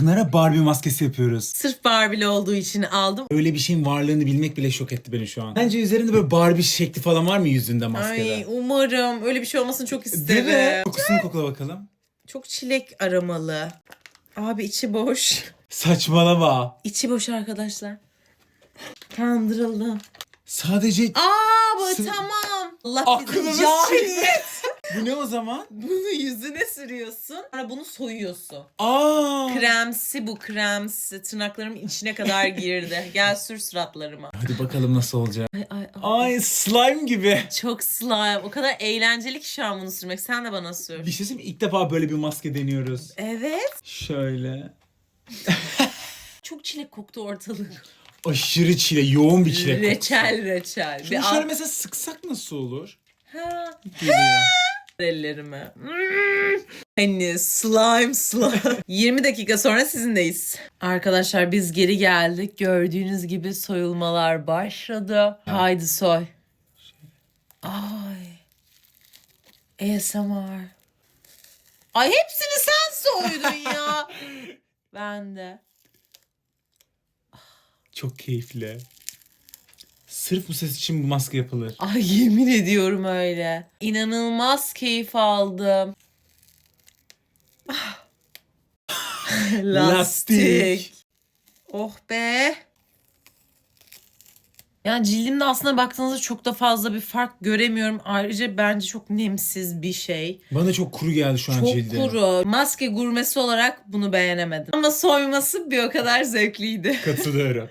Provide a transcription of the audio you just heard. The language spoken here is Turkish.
Pınar'a Barbie maskesi yapıyoruz. Sırf Barbie'li olduğu için aldım. Öyle bir şeyin varlığını bilmek bile şok etti beni şu an. Bence üzerinde böyle Barbie şekli falan var mı yüzünde maskede? Ay umarım. Öyle bir şey olmasını çok Değil mi? isterim. Kokusunu kokla bakalım. Çok çilek aramalı. Abi içi boş. Saçmalama. İçi boş arkadaşlar. Kandırıldım. Sadece... Aa bu Sı- tamam. Allah bizi cahil sikeyim. et. Bu ne o zaman? Bunu yüzüne sürüyorsun. Sonra bunu soyuyorsun. Aa. Kremsi bu kremsi. Tırnaklarımın içine kadar girdi. Gel sür suratlarıma. Hadi bakalım nasıl olacak. Ay, ay, ay. Ay slime gibi. Çok slime. O kadar eğlenceli ki şu an bunu sürmek. Sen de bana sür. Bir şey söyleyeyim mi? İlk defa böyle bir maske deniyoruz. Evet. Şöyle. Çok çilek koktu ortalık. Aşırı çile, yoğun bir çilek kokusu. reçel reçel. Şunu Bir şöyle al mesela sıksak nasıl olur? ha, Geliyor. Ellerime. Mm. Hani slime slime. 20 dakika sonra sizindeyiz. Arkadaşlar biz geri geldik. Gördüğünüz gibi soyulmalar başladı. Haydi soy. Ay. ASMR. Ay hepsini sen soydun ya. ben de. Çok keyifli. Sırf bu ses için bu maske yapılır. Ay yemin ediyorum öyle. İnanılmaz keyif aldım. Ah. Lastik. Oh be. Yani cildimde aslında baktığınızda çok da fazla bir fark göremiyorum. Ayrıca bence çok nemsiz bir şey. Bana çok kuru geldi şu an Çok cildim. kuru. Maske gurmesi olarak bunu beğenemedim. Ama soyması bir o kadar zevkliydi. Katılıyorum.